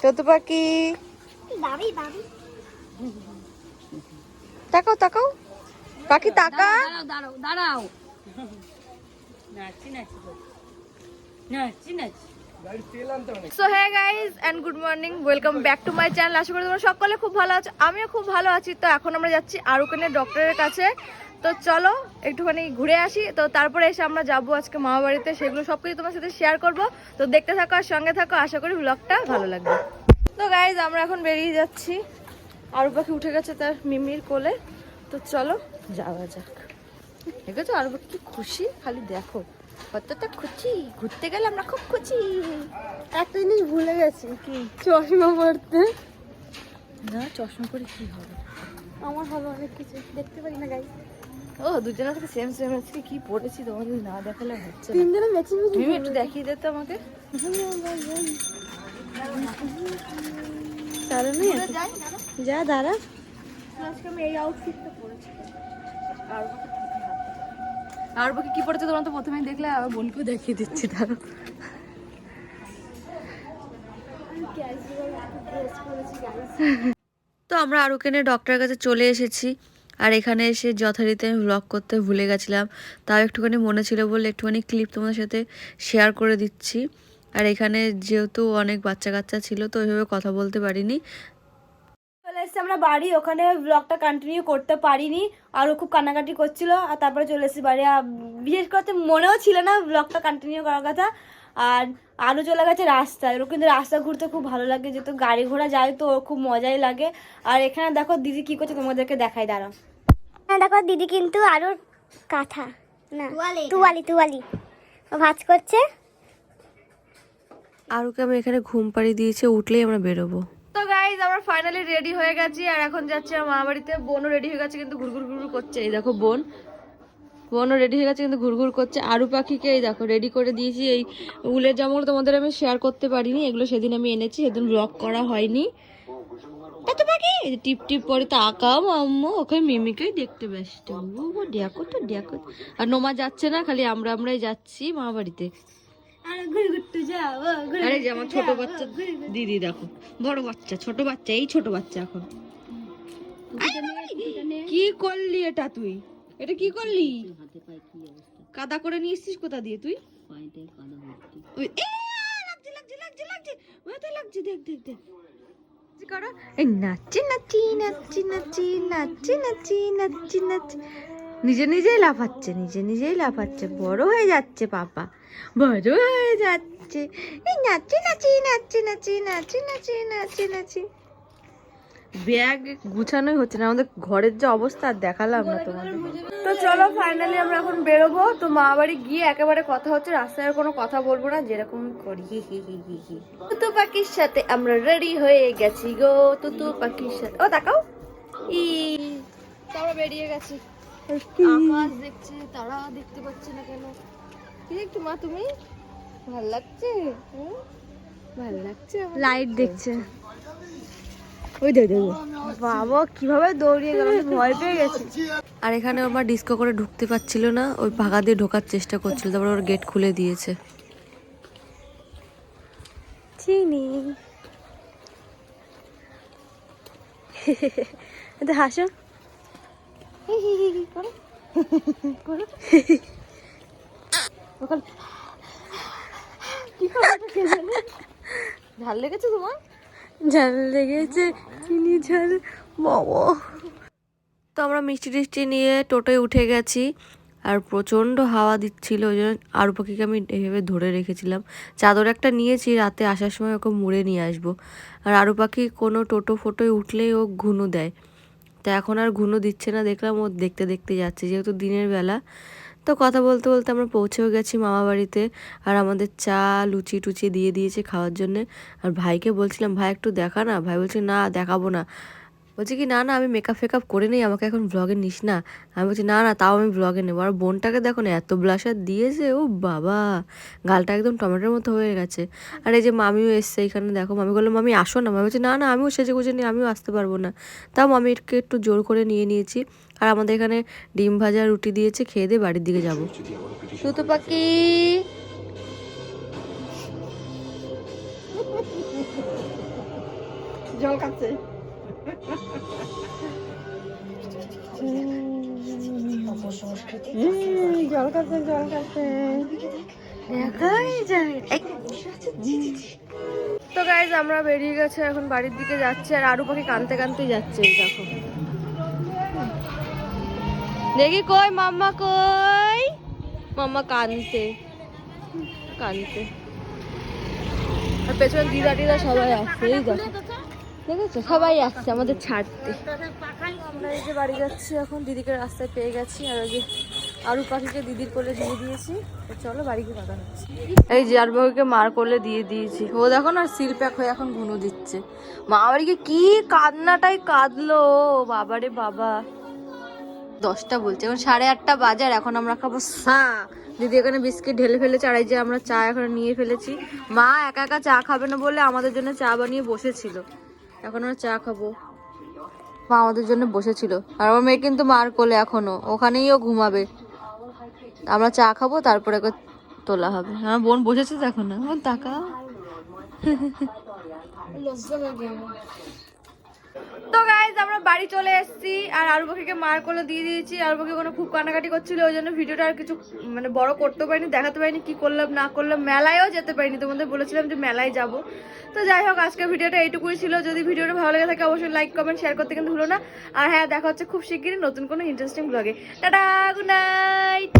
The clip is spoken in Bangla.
চতু পাখি। বাবি বাবি। তাকাও তাকাও। পাখি তাকা। দাঁড়াও দাঁড়াও দাঁড়াও। নাচি নাচি নাচি নাচি। সো হ্যাঁ guys and good morning welcome back to my channel আশা করি তোমরা সকলে খুব ভালো আছো। আমিও খুব ভালো আছি। তো এখন আমরা যাচ্ছি আরুকানের ডক্টরের কাছে। তো চলো, একটুখানি ঘুরে আসি। তো তারপরে এসে আমরা যাব আজকে মামা বাড়িতে সেগুলো সব কিছু তোমার সাথে শেয়ার করব। তো দেখতে থাকো আর সঙ্গে থাকো। আশা করি ব্লগটা ভালো লাগবে। তো গাইজ আমরা এখন বেরিয়ে যাচ্ছি। আরু পাখি উঠে গেছে তার মিমির কোলে। তো চলো, যাওয়া যাক। দেখেছ আরু পাখি খুশি? খালি দেখো। কতটা খুশি ঘুরতে গেলে আমরা খুব খুশি একটা জিনিস ভুলে গেছি কি? চশমা পড়তে না চশমা করে কি হবে? আমার হবে অনেক কিছু দেখতে পারি না গাই ও দুজনের সাথে সেম সেম আজকে কি পড়েছি তোমাদের না দেখালে হচ্ছে তিনজনে ম্যাচিং তুমি একটু দেখিয়ে দে তো আমাকে। তারা নেই যা দাঁড়া। আজকে আমি এই আউটফিটটা পরেছি। আর আর বাকি কি পড়েছে তোমরা? তো প্রথমেই দেখলে আমার বোনকেও দেখিয়ে দিচ্ছি তারও তো আমরা আরুকেনে ডক্টরের কাছে চলে এসেছি, আর এখানে এসে যথারীতি আমি ব্লগ করতে ভুলে গেছিলাম। তাও একটুখানি মনে ছিল বলে একটুখানি ক্লিপ তোমাদের সাথে শেয়ার করে দিচ্ছি। আর এখানে যেহেতু অনেক বাচ্চা কাচ্চা ছিল, তো ওইভাবে কথা বলতে পারিনি। এসেছি আমরা বাড়ি ওখানে ব্লগটা কন্টিনিউ করতে পারিনি। আর ও খুব কান্নাকাটি করছিল আর তারপরে চলে এসেছি বাড়ি। আর বিশেষ করতে মনেও ছিল না ব্লগটা কন্টিনিউ করার কথা। আর আরও চলে গেছে রাস্তায় ওর কিন্তু রাস্তা ঘুরতে খুব ভালো লাগে যেহেতু গাড়ি ঘোড়া যায় তো ওর খুব মজাই লাগে। আর এখানে দেখো দিদি কি করছে তোমাদেরকে দেখাই দাঁড়াও। হ্যাঁ দেখো দিদি কিন্তু আরও কাঁথা না তুয়ালি তুয়ালি ভাজ করছে। আরুকে আমি এখানে ঘুম পাড়ি দিয়েছে উঠলেই আমরা বেরোবো। তো গাইজ আমরা ফাইনালি রেডি হয়ে গেছি আর এখন যাচ্ছি আমার মা বাড়িতে। বোনও রেডি হয়ে গেছে কিন্তু ঘুরঘুর ঘুরঘুর করছে। এই দেখো বোন। বোনও রেডি হয়ে গেছে কিন্তু ঘুরঘুর করছে। আরু পাখিকে এই দেখো রেডি করে দিয়েছি। এই উলের জামাগুলো তোমাদের আমি শেয়ার করতে পারিনি। এগুলো সেদিন আমি এনেছি, সেদিন ব্লগ করা হয়নি। কত পাখি? টিপ টিপ করে তাকাও আম্মু ওখানে মিমিকেই দেখতে ব্যস্ত। ও দেখো তো, দেখো। আর নোমা যাচ্ছে না, খালি আমরা আমরাই যাচ্ছি মা বাড়িতে। আর ঘুরে ঘুরতে যাও আরে যে আমার ছোট বাচ্চা দিদি দেখো বড় বাচ্চা ছোট বাচ্চা এই ছোট বাচ্চা এখন। কি করলি এটা তুই? এটা কি করলি? কাদা করে নিয়ে এসছিস কোথা দিয়ে তুই? নাচি নাচি নাচি নাচি নাচি নাচি নাচি নাচি নিজে নিজেই লাফাচ্ছে নিজে নিজেই লাফাচ্ছে। বড় হয়ে যাচ্ছে পাপা। বড় হয়ে যাচ্ছে। এই নাচি নাচি নাচি নাচি নাচি নাচি নাচি নাচি। ব্যাগ গুছানোই হচ্ছে না। আমাদের ঘরের যে অবস্থা আর দেখালাম না তোমাদের। তো চলো ফাইনালি আমরা এখন বেরোবো। তো মা বাড়ি গিয়ে একেবারে কথা হচ্ছে। রাস্তায় আর কোনো কথা বলব না যেরকম করি। হি হি হি হি হি। তুতু পাখির সাথে আমরা রেডি হয়ে গেছি গো তুতু পাখির সাথে। ও তাকাও। ই। আমরা বেরিয়ে গেছি। আকাশ দেখছে তারা দেখতে পাচ্ছি না কেন? কি দেখছ মা তুমি? ভালো লাগছে? ভালো লাগছে লাইট দেখছে। ওই দেখ বাবা কীভাবে দৌড়িয়ে গেল? ভয় পেয়ে গেছি। আর এখানে আমার ডিস্কো করে ঢুকতে পারছিল না ওই ভাগা দিয়ে ঢোকার চেষ্টা করছিল তারপর ওর গেট খুলে দিয়েছে। চিনি। এটা হাসো। ঝাল লেগেছে তোমার? ঝাল লেগেছে, চিনি ঝাল তো আমরা মিষ্টি টিষ্টি নিয়ে টোটোয় উঠে গেছি, আর প্রচণ্ড হাওয়া দিচ্ছিল, ওই জন্য আরু পাখিকে আমি এভাবে ধরে রেখেছিলাম। চাদর একটা নিয়েছি, রাতে আসার সময় ওকে মুড়ে নিয়ে আসব। আর আরু পাখি কোনো টোটো ফোটোয় উঠলেই ও ঘুনু দেয়। তা এখন আর ঘুনো দিচ্ছে না, দেখলাম ও দেখতে দেখতে যাচ্ছে। যেহেতু দিনের বেলা, তো কথা বলতে বলতে আমরা পৌঁছেও গেছি মামা বাড়িতে আর আমাদের চা, লুচি টুচি দিয়ে দিয়েছে খাওয়ার জন্যে। আর ভাইকে বলছিলাম, ভাই একটু দেখা না? ভাই বলছে, না, দেখাবো না। বলছে কি না না আমি মেকআপ ফেকআপ করে নেই আমাকে এখন ব্লগে নিস না। আমি বলছি না না তাও আমি ব্লগে নেব। আর বোনটাকে দেখো না এত ব্লাশার দিয়েছে ও বাবা গালটা একদম টমেটোর মতো হয়ে গেছে। আর এই যে মামিও এসছে এখানে দেখো মামি বলল মামি আসো না। মামি বলছে না না আমিও সেজে গুজে নিয়ে আমিও আসতে পারব না। তাও মামিকে একটু জোর করে নিয়ে নিয়েছি। আর আমাদের এখানে ডিম ভাজা রুটি দিয়েছে খেয়ে দিয়ে বাড়ির দিকে যাব। সুতো পাখি! জল হুম, তো গাইজ আমরা বেরিয়ে গেছে, এখন বাড়ির দিকে যাচ্ছি, আর পাখি কানতে কানতেই যাচ্ছে দেখো। দেখি কই, মাম্মা কই? মাম্মা কানতে কানতে। আর পেছনে দিদা টিদা সবাই আসছে এই দেখো। দেখেছ? সবাই আসছে আমাদের ছাড়তে। আমরা এই যে বাড়ি যাচ্ছি এখন দিদিকে রাস্তায় পেয়ে গেছি। আর ওই যে আরু পাখিকে দিদির কোলে দিয়ে দিয়েছি। চলো বাড়িতে কথা হচ্ছে। এই যে আর বাবুকে মার কোলে দিয়ে দিয়েছি। ও দেখো না সিল প্যাক হয়ে এখন গুনো দিচ্ছে। মা বাড়িকে কি কান্নাটাই কাঁদলো। বাবারে বাবা। দশটা বলছে এখন সাড়ে আটটা বাজার এখন আমরা খাব সা দিদি এখানে বিস্কিট ঢেলে ফেলেছে আর এই যে আমরা চা এখন নিয়ে ফেলেছি। মা একা একা চা খাবে না বলে আমাদের জন্য চা বানিয়ে বসেছিল। এখন আমরা চা খাব। মা আমাদের জন্য বসেছিল। আর আমার মেয়ে কিন্তু মার কোলে এখনও। ওখানেই ও ঘুমাবে। আমরা চা খাব, তারপরে তোলা হবে। আমার বোন বসেছে এখন। না তাকা তো গাইজ আমরা বাড়ি চলে এসেছি আর আরু মার কোলে দিয়ে দিয়েছি। আরু কোনো খুব কান্নাকাটি করছিল, ওই জন্য ভিডিওটা আর কিছু মানে বড় করতে পারিনি, দেখাতে পারিনি, কি করলাম, না করলাম, মেলায়ও যেতে পারিনি। তোমাদের বলেছিলাম যে মেলায় যাব। তো যাই হোক, আজকের ভিডিওটা এইটুকুই ছিল। যদি ভিডিওটা ভালো লেগে থাকে, অবশ্যই লাইক কমেন্ট শেয়ার করতে কিন্তু ভুলো না। আর হ্যাঁ দেখা হচ্ছে খুব শিগগিরই নতুন কোনো ইন্টারেস্টিং ব্লগে টাটা গুড নাইট